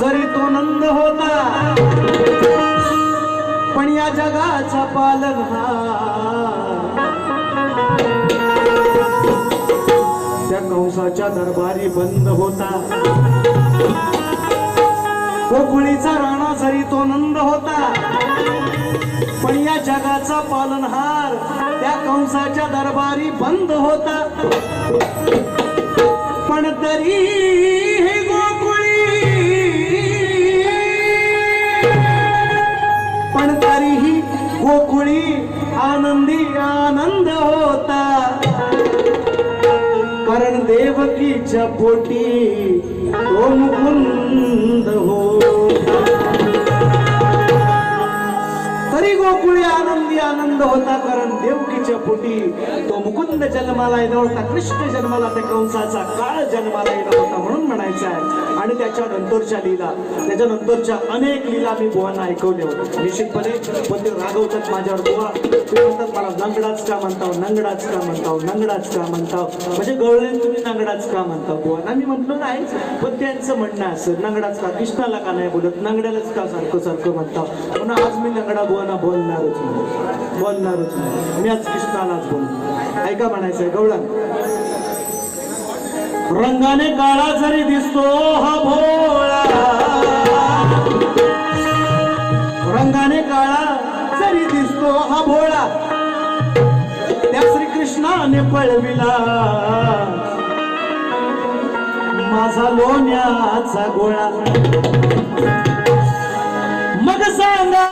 जरी तो नंद होता पण या जगाचा पालन हा. त्या कंसाच्या दरबारी बंद होता. कोकणीचा राणा जरी तो नंद होता पण या जगाचा पालनहार त्या कंसाच्या दरबारी बंद होता. पण तरी आनंद होता. कारण देवकीच्या पोटी आनंद होता कारण देवकीच्या पोटी तो मुकुंद जन्माला येणार होता कृष्ण जन्माला त्या कंसाचा काळ जन्माला येणार होता म्हणून म्हणायचं आहे. आणि त्याच्या नंतरच्या लीला त्याच्या नंतरच्या अनेक लीला मी बुवांना ऐकवल्या होत्या. निश्चितपणे पण ते रागवतात माझ्यावर बुवा ते म्हणतात मला नंगडाच का म्हणताव नंगडाच का म्हणताव नंगडाच का म्हणताव. म्हणजे गवळे तुम्ही नंगडाच का म्हणता बुवा मी म्हटलो नाही पण त्यांचं म्हणणं असं नंगडाच का? कृष्णाला का नाही बोलत? नंगड्यालाच का सारखं सारखं म्हणताव? म्हणून आज मी नंगडा बुवाना बोलणारच नाही. बोलणारच नाही. मी आज कृष्णालाच बोलतो ऐका म्हणायचंय गवळा रंगाने काळा जरी दिसतो हा भोळा. रंगाने काळा जरी दिसतो हा भोळा. त्या श्रीकृष्णाने पळविला. माझा लोण्याचा गोळा.